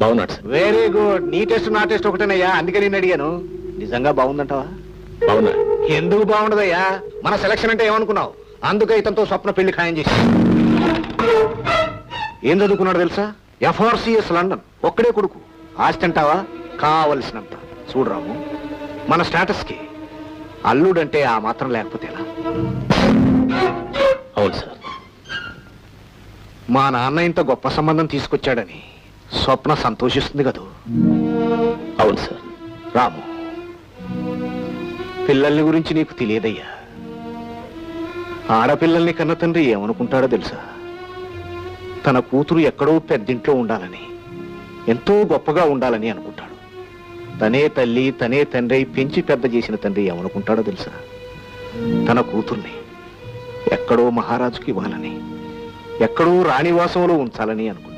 బాగున్నాడు sir. Very good నీ test నా టెస్ట్ ఒకటేనయ్యా. అందుకే నేను అడిగాను. నిజంగా బాగుందంటావా? బాగున్నాడు ఎందుకు బాగుండదయ్యా? మన సెలక్షన్ అంటే ఏమనుకున్నావు? అందుకే ఇతనితో స్వప్న పెళ్ళి ఖాయం చేసి ఏం చదువుకున్నాడు తెలుసా? FRCS London. ఒక్కడే కొడుకు. ఆస్తి అంటావా? కావలసినంత. చూడరాము మన స్టేటస్కి అల్లుడంటే ఆ మాత్రం లేకపోతే ఎలా అవును సార్. మా నాన్న ఇంత గొప్ప సంబంధం తీసుకొచ్చాడని స్వప్న సంతోషిస్తుంది కదూ? అవును సార్. రాము పిల్లల్ని గురించి నీకు తెలియదయ్యా. ఆడపిల్లల్ని కన్న తండ్రి ఏమనుకుంటాడో తెలుసా? తన కూతురు ఎక్కడో పెద్దింట్లో ఉండాలని ఎంతో గొప్పగా ఉండాలని అనుకుంటాడు. తనే తల్లి తనే తండ్రి పెంచి పెద్ద చేసిన తండ్రి ఏమనుకుంటాడో తెలుసా? తన కూతుర్ని ఎక్కడో మహారాజుకి ఇవ్వాలని ఎక్కడో రాణివాసంలో ఉంచాలని అనుకుంటాడు.